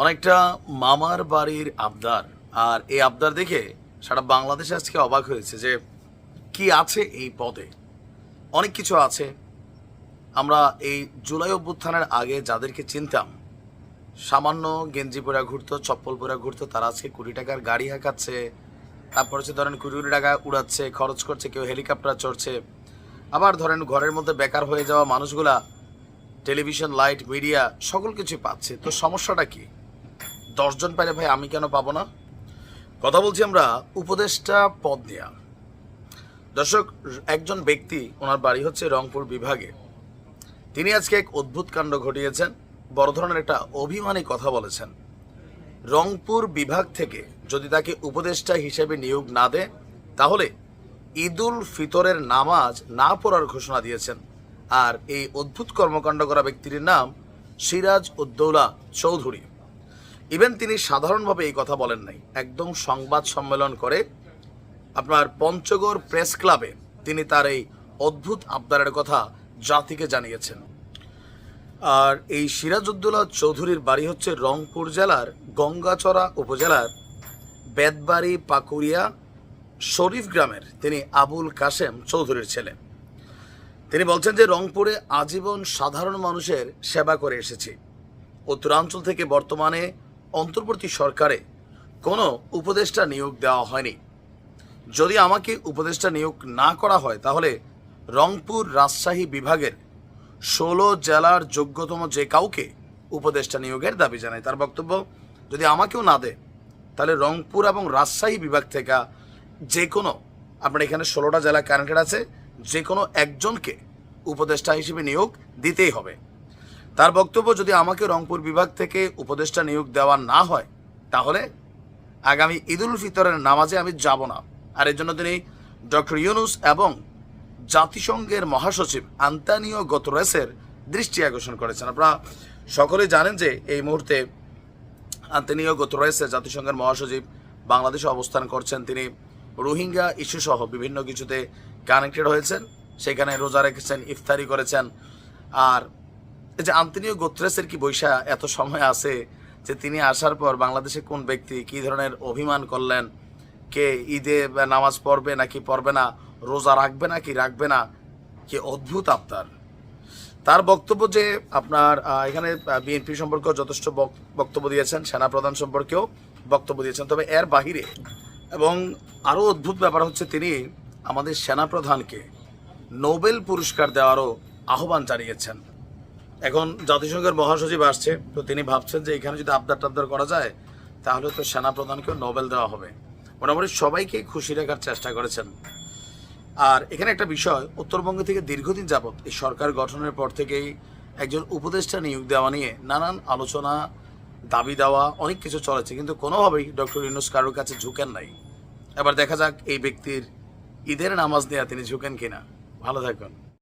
অনেকটা মামার বাড়ির আবদার। আর এই আবদার দেখে সারা বাংলাদেশ আজকে অবাক হয়েছে যে কি আছে এই পদে। অনেক কিছু আছে। আমরা এই জুলাই অভ্যুত্থানের আগে যাদেরকে চিনতাম, সামান্য গেঞ্জি পরা ঘুরতো, চপ্পল পরা ঘুরতো, তারা আজকে কুড়ি টাকার গাড়ি হাঁকাচ্ছে। তারপর হচ্ছে ধরেন কুড়ি কুড়ি টাকা উড়াচ্ছে, খরচ করছে, কেউ হেলিকপ্টার চড়ছে। আবার ধরেন ঘরের মধ্যে বেকার হয়ে যাওয়া মানুষগুলা টেলিভিশন, লাইট, মিডিয়া সকল কিছু পাচ্ছে। তো সমস্যাটা কি? দশজন পাইলে ভাই আমি কেন পাবো না? কথা বলছি আমরা উপদেষ্টা পদ নেওয়া দর্শক, একজন ব্যক্তি ওনার বাড়ি হচ্ছে রংপুর বিভাগে। তিনি আজকে এক অদ্ভুত কাণ্ড ঘটিয়েছেন, বড় ধরনের একটা অভিমানী কথা বলেছেন। রংপুর বিভাগ থেকে যদি তাকে উপদেষ্টা হিসেবে নিয়োগ না দেয়, তাহলে ঈদুল ফিতরের নামাজ না পড়ার ঘোষণা দিয়েছেন। আর এই অদ্ভুত কর্মকাণ্ড করা ব্যক্তির নাম সিরাজ উদ্দৌলা চৌধুরী। ইভেন তিনি সাধারণভাবে এই কথা বলেন নাই। একদম সংবাদ সম্মেলন করে আপনার পঞ্চগড় প্রেস ক্লাবে তিনি তার এই অদ্ভুত আবদারের কথা জাতিকে জানিয়েছেন। আর এই সিরাজউদ্দৌলা চৌধুরীর বাড়ি হচ্ছে রংপুর জেলার গঙ্গাচড়া উপজেলার বেদবাড়ি পাকুড়িয়া শরীফ গ্রামের তিনি আবুল কাশেম চৌধুরীর ছেলে। তিনি বলছেন যে, রংপুরে আজীবন সাধারণ মানুষের সেবা করে এসেছি। উত্তরাঞ্চল থেকে বর্তমানে অন্তর্বর্তী সরকারে কোনো উপদেষ্টা নিয়োগ দেওয়া হয়নি। যদি আমাকে উপদেষ্টা নিয়োগ না করা হয়, তাহলে রংপুর রাজশাহী বিভাগের ষোলো জেলার যোগ্যতম যে কাউকে উপদেষ্টা নিয়োগের দাবি জানায় তার বক্তব্য যদি আমাকেও না দেয়, তাহলে রংপুর এবং রাজশাহী বিভাগ থেকে যে কোনো, আপনার এখানে ষোলোটা জেলা কানেক্টেড আছে, যে কোনো একজনকে উপদেষ্টা হিসেবে নিয়োগ দিতেই হবে। তার বক্তব্য যদি আমাকে রংপুর বিভাগ থেকে উপদেষ্টা নিয়োগ দেওয়া না হয়, তাহলে আগামী ঈদুল ফিতরের নামাজে আমি যাব না। আর এর জন্য তিনি ডক্টর ইউনুস এবং জাতিসংঘের মহাসচিব আন্তানিও গতরেসের দৃষ্টি আকর্ষণ করেছেন। আপনারা সকলেই জানেন যে এই মুহূর্তে আন্তানিও গতরেসে জাতিসংঘের মহাসচিব বাংলাদেশে অবস্থান করছেন। তিনি রোহিঙ্গা ইস্যু সহ বিভিন্ন কিছুতে কানেক্টেড হয়েছেন। সেখানে রোজা রেখেছেন, ইফতারি করেছেন। আর যে আন্তনিও গোত্রেসের কি বৈশা এত সময় আছে যে তিনি আসার পর বাংলাদেশে কোন ব্যক্তি কি ধরনের অভিমান করলেন? কে ঈদে নামাজ পড়বে নাকি পড়বে না? রোজা রাখবে নাকি রাখবে না? কি অদ্ভুত আপনার। তার বক্তব্য যে আপনার এখানে বিএনপি সম্পর্কেও যথেষ্ট বক- বক্তব্য দিয়েছেন, সেনাপ্রধান সম্পর্কেও বক্তব্য দিয়েছেন। তবে এর বাহিরে এবং আরও অদ্ভুত ব্যাপার হচ্ছে তিনি আমাদের সেনাপ্রধানকে নোবেল পুরস্কার দেওয়ারও আহ্বান জানিয়েছেন। এখন জাতিসংঘের মহাসচিব আসছে, তো তিনি ভাবছেন যে এখানে যদি আবদার টাবদার করা যায়, তাহলে তো সেনাপ্রধানকেও নোবেল দেওয়া হবে। মোটামুটি সবাইকে খুশি রাখার চেষ্টা করেছেন। আর এখানে একটা বিষয়, উত্তরবঙ্গ থেকে দীর্ঘদিন যাবৎ এই সরকার গঠনের পর থেকেই একজন উপদেষ্টা নিয়োগ দেওয়া নিয়ে নানান আলোচনা, দাবি দেওয়া, অনেক কিছু চলেছে, কিন্তু কোনোভাবেই ডক্টর ইউনুস কারোর কাছে ঝুঁকেন নাই। এবার দেখা যাক এই ব্যক্তির ঈদের নামাজ নেওয়া তিনি ঝুঁকেন কিনা। ভালো থাকুন